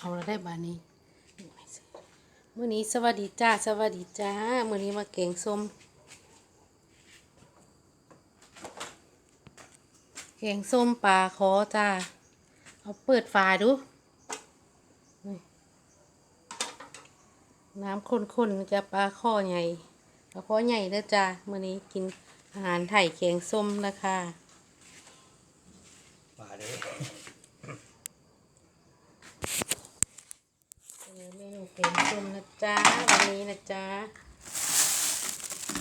เอาล้วได้บานี้มื่อนี้สวัสดีจ้าสวัสดีจ้ามื่อนี้มาเก่งส้มแกงส้มปลาคอจ้า เอาเปิดฝาดู น้ำข้นๆจะปลาข้อใหญ่ปลาข้อใหญ่เด้อจ้ามื่อนี้กินอาหารไทยแกงส้มนะคะมาเด้อ เมนูแกงส้มนะจ๊ะวันนี้นะจ๊ะ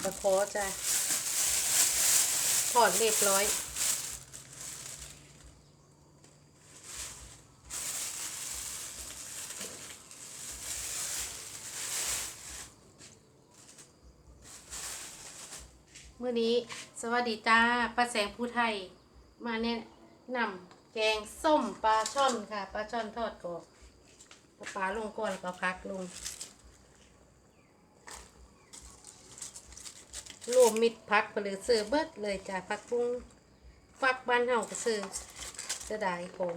ปลาโคจ้ะทอดเรียบร้อยเมื่อนี้สวัสดีจ้าป้าแสงผู้ไทย มาแนะนำแกงส้มปลาช่อนค่ะปลาช่อนทอดกรอบ เอปลาลงก่อนก็พักลงรวมมิดพักไปเลยซื้อเบิดเลยจ้าพักปุ้งฟักบ้านเฮาก็ซื้อจะได้ของ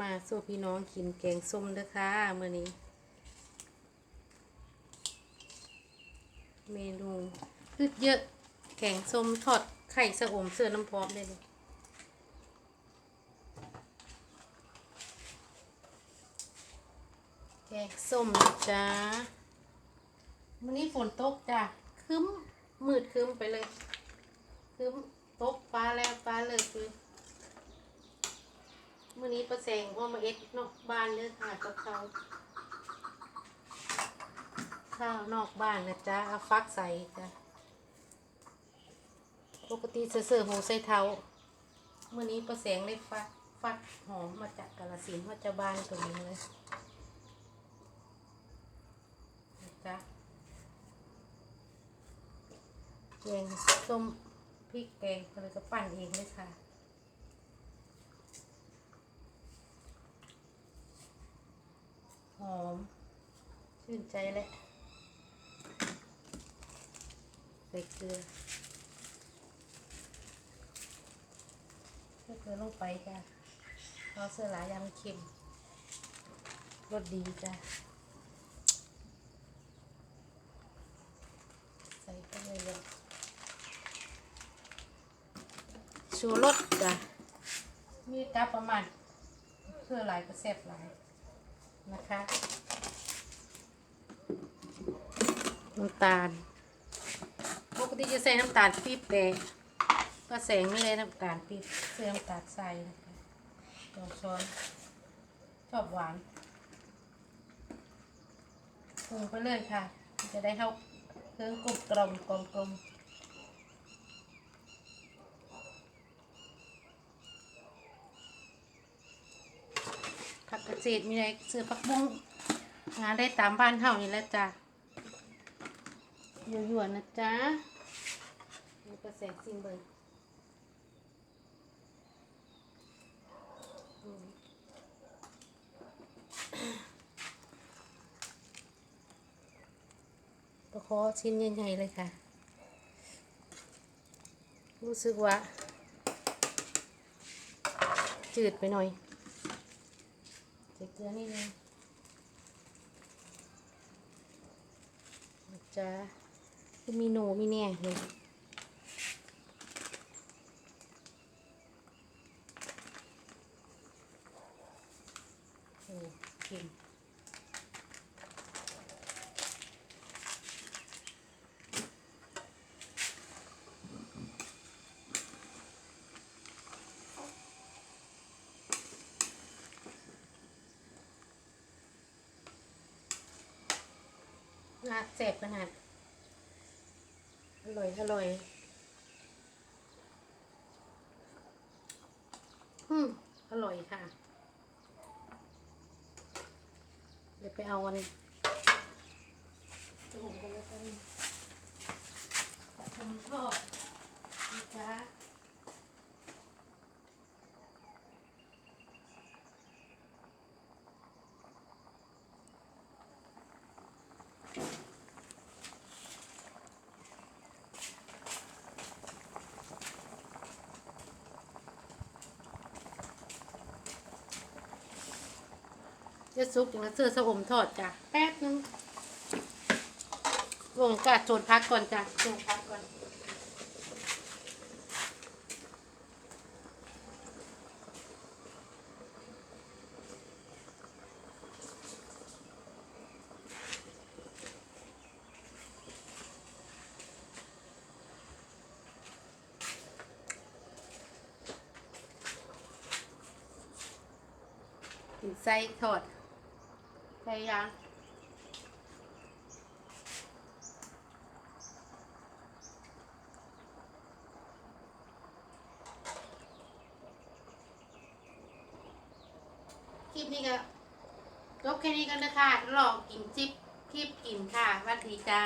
มาสู้พี่น้องกินแกงส้มเด้อค่ะเมื่อนี้ เมนูพืชเยอะ แกงส้มทอด ไข่สะอมเสื้อน้ำพร้อมได้เลยแกงส้มนะจ้าวันนี้ฝนตกจ้ะครึ้มมืดครึ้มไปเลยครึ้มตกฟ้าแล้วฟ้าเลยคือมื่อนี้ประแสงว่ามาเอ็ดนอกบ้านเลยค่ะกับเขาข้าวนอกบ้านนะจ๊ะเอาฟักใส่จ้ะ ปกติเสิร์ฟหูใส่เท้าเมื่อนี้ประแสงได้ฟักฟักหอมมาจากกาลสินว่าจะบานตรงนี้เลยนะจ๊ะแกงส้มพริกแกงอะไรก็ปั่นเองเลยค่ะหอม ชื่นใจแหละใส่เกลือใส่ เกลือลงไปจ้ะเอาเสื้อหลายยำเค็มรสดีจ้ะ ใส่ไปเลยลชูรสจ้ะ มีกาประมาณเพื่อหลายก็แซ่บหลายนะคะน้ำตาลปกติจะใส่น้ำตาลปี๊บแต่ ป้าแสงไม่ได้น้ำตาลปี๊บใส่น้ำตาลใส่นะคะสองช้อนชอบหวานปรุงไปเลยค่ะ จะได้เข้าเครื่องกรุบกรอบกลมกลมผักกระเจี๊ยบมีอะไรซื้อผักบุ้งงานได้ตามบ้านเท่านี้แล้วจ้ะหยวนๆนะจ๊ะนี่ก็แสซิมเบิร์ ประคอชิ้นใหญ่ๆเลยค่ะ รู้สึกว่า จืดไปหน่อยเกลือนิดนึงจะมีหนูมีเนี่ยเลยโอ้เก่ง นะเจ็บขนาด อร่อย อร่อย อืม อร่อยค่ะ เดี๋ยวไปเอาอันจะหุงกันแล้วกันทำทอดนะจ๊ะ จะซุกอย่างละเสื้อสะอมทอดจ้ะแป๊บนึงลงกาดโจนพักก่อนจ้ะโจนพักก่อนกินไส้ทอด ไส้ยางคลิปนี้ก็จบแค่นี้กันนะคะลองกินจิ๊บคลิปกินค่ะ วัสดีจ้า